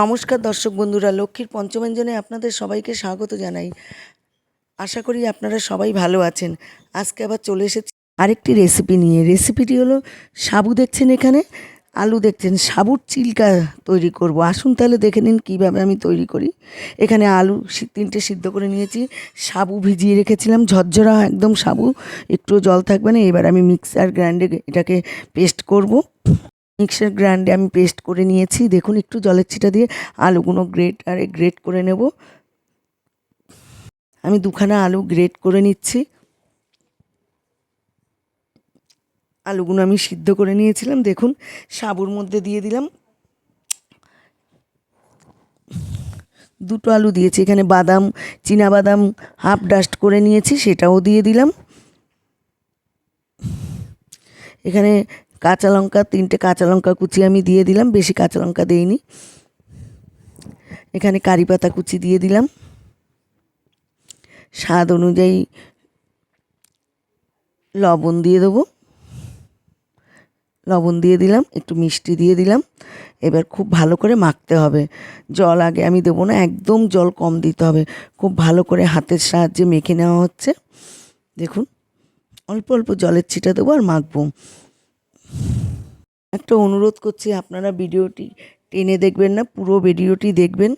নমস্কার দর্শক বন্ধুরা, লক্ষ্মীর পঞ্চমঞ্জনে আপনাদের সবাইকে স্বাগত জানাই। আশা করি আপনারা সবাই ভালো আছেন। আজকে আবার চলে এসেছি আরেকটি রেসিপি নিয়ে। রেসিপিটি হলো, সাবু দেখছেন এখানে? আলু দেখছেন, সাবুর চিল্কা তৈরি করব। আসুন তাহলে দেখে নিন কীভাবে আমি তৈরি করি। এখানে আলু তিনটে সিদ্ধ করে নিয়েছি। সাবু ভিজিয়ে রেখেছিলাম, ঝরঝরা একদম সাবু। একটু জল থাকবে না, এবার আমি মিক্সার গ্রাইন্ডে এটাকে পেস্ট করব। মিক্সার গ্রাইন্ডে আমি পেস্ট করে নিয়েছি। দেখুন, একটু জলের ছিটা দিয়ে আলুগুলো গ্রেট, আর গ্রেট করে নেব। আমি দুখানা আলু গ্রেট করে নিচ্ছি। আলুগুলো আমি সিদ্ধ করে নিয়েছিলাম। দেখুন, সাবুর মধ্যে দিয়ে দিলাম। দুটো আলু দিয়েছি। এখানে বাদাম বাদাম হাফ ডাস্ট করে নিয়েছি, সেটাও দিয়ে দিলাম। এখানে কাঁচা লঙ্কা, তিনটে কাঁচা লঙ্কা কুচি আমি দিয়ে দিলাম, বেশি কাঁচা লঙ্কা দেইনি। এখানে কারি পাতা কুচি দিয়ে দিলাম। স্বাদ অনুযায়ী লবণ দিয়ে দেবো। লবণ দিয়ে দিলাম, একটু মিষ্টি দিয়ে দিলাম। এবার খুব ভালো করে মাখতে হবে। জল আগে আমি দেবো না, একদম জল কম দিতে হবে। খুব ভালো করে হাতের সাহায্যে মেখে নেওয়া হচ্ছে। দেখুন, অল্প অল্প জলের ছিটা দেবো আর মাখবো। একটা অনুরোধ করছি, আপনারা ভিডিওটি টেনে দেখবেন না, পুরো ভিডিওটি দেখবেন।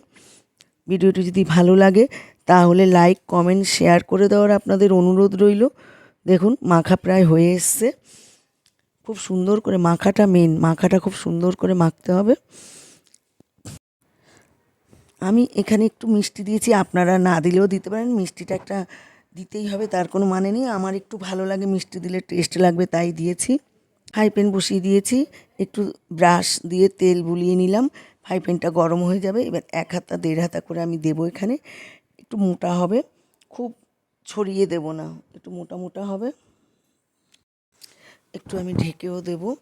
ভিডিওটি যদি ভালো লাগে, তাহলে লাইক, কমেন্ট, শেয়ার করে দেওয়ার আপনাদের অনুরোধ রইল। দেখুন, মাখা প্রায় হয়ে এসছে। খুব সুন্দর করে মাখাটা মেন মাখাটা খুব সুন্দর করে মাখতে হবে। আমি এখানে একটু মিষ্টি দিয়েছি, আপনারা না দিলেও দিতে পারেন। মিষ্টিটা একটা দিতেই হবে, তার কোনো মানে নেই। আমার একটু ভালো লাগে মিষ্টি দিলে, টেস্ট লাগবে, তাই দিয়েছি। ফ্রাই প্যান বসিয়ে দিয়েছি। একটু ব্রাশ দিয়ে তেল বুলিয়ে নিলাম। ফ্রাই প্যানটা গরম হয়ে যাবে। এবার এক হাতা, দেড় হাতা করে আমি দেবো এখানে। একটু মোটা হবে। খুব ছড়িয়ে দেব না। একটু মোটা মোটা হবে। একটু আমি ঢেকেও দেব।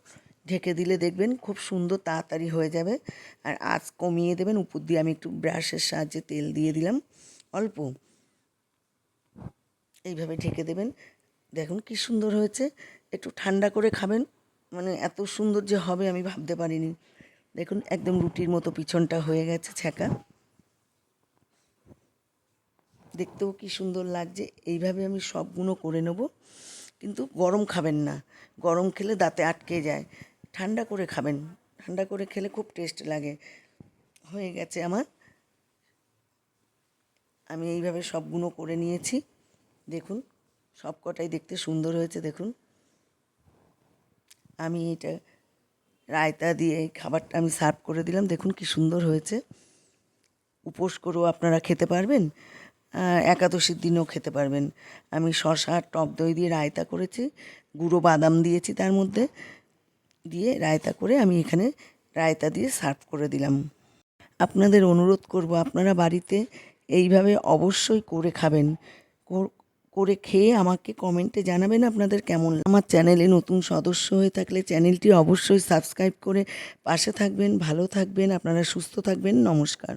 ঢেকে দিলে দেখবেন খুব সুন্দর তাড়াতাড়ি হয়ে যাবে। আর আজ কমিয়ে দেবেন। উপর দিয়ে আমি একটু ব্রাশের সাহায্যে তেল দিয়ে দিলাম। অল্প। এইভাবে ঢেকে দেবেন। দেখুন কি সুন্দর হয়েছে। একটু ঠান্ডা করে খাবেন। মানে এত সুন্দর যে হবে আমি ভাবতে পারিনি। দেখুন, একদম রুটির মতো পিছনটা হয়ে গেছে ছ্যাঁকা। দেখতেও কি সুন্দর লাগছে। এইভাবে আমি সবগুলো করে নেব। কিন্তু গরম খাবেন না। গরম খেলে দাঁতে আটকে যায়। ঠান্ডা করে খাবেন। ঠান্ডা করে খেলে খুব টেস্ট লাগে। হয়ে গেছে আমার। আমি এইভাবে সবগুলো করে নিয়েছি। দেখুন সব কটাই দেখতে সুন্দর হয়েছে। দেখুন। আমি এটা রায়তা দিয়ে খাবারটা আমি সার্ভ করে দিলাম। দেখুন কি সুন্দর হয়েছে। উপোস করেও আপনারা খেতে পারবেন একাদশীর দিনেও খেতে পারবেন। আমি শশা টক দই দিয়ে রায়তা করেছি, গুঁড়ো বাদাম দিয়েছি তার মধ্যে দিয়ে রায়তা করে আমি এখানে রায়তা দিয়ে সার্ভ করে দিলাম। আপনাদের অনুরোধ করব, আপনারা বাড়িতে এইভাবে অবশ্যই করে খাবেন। কর- খেয়ে আমাকে কমেন্টে জানাবেন আপনাদের কেমন আমার চ্যানেলে নতুন সদস্য হয়ে থাকলে চ্যানেলটি অবশ্যই সাবস্ক্রাইব করে পাশে থাকবেন, ভালো থাকবেন, আপনারা সুস্থ থাকবেন, নমস্কার।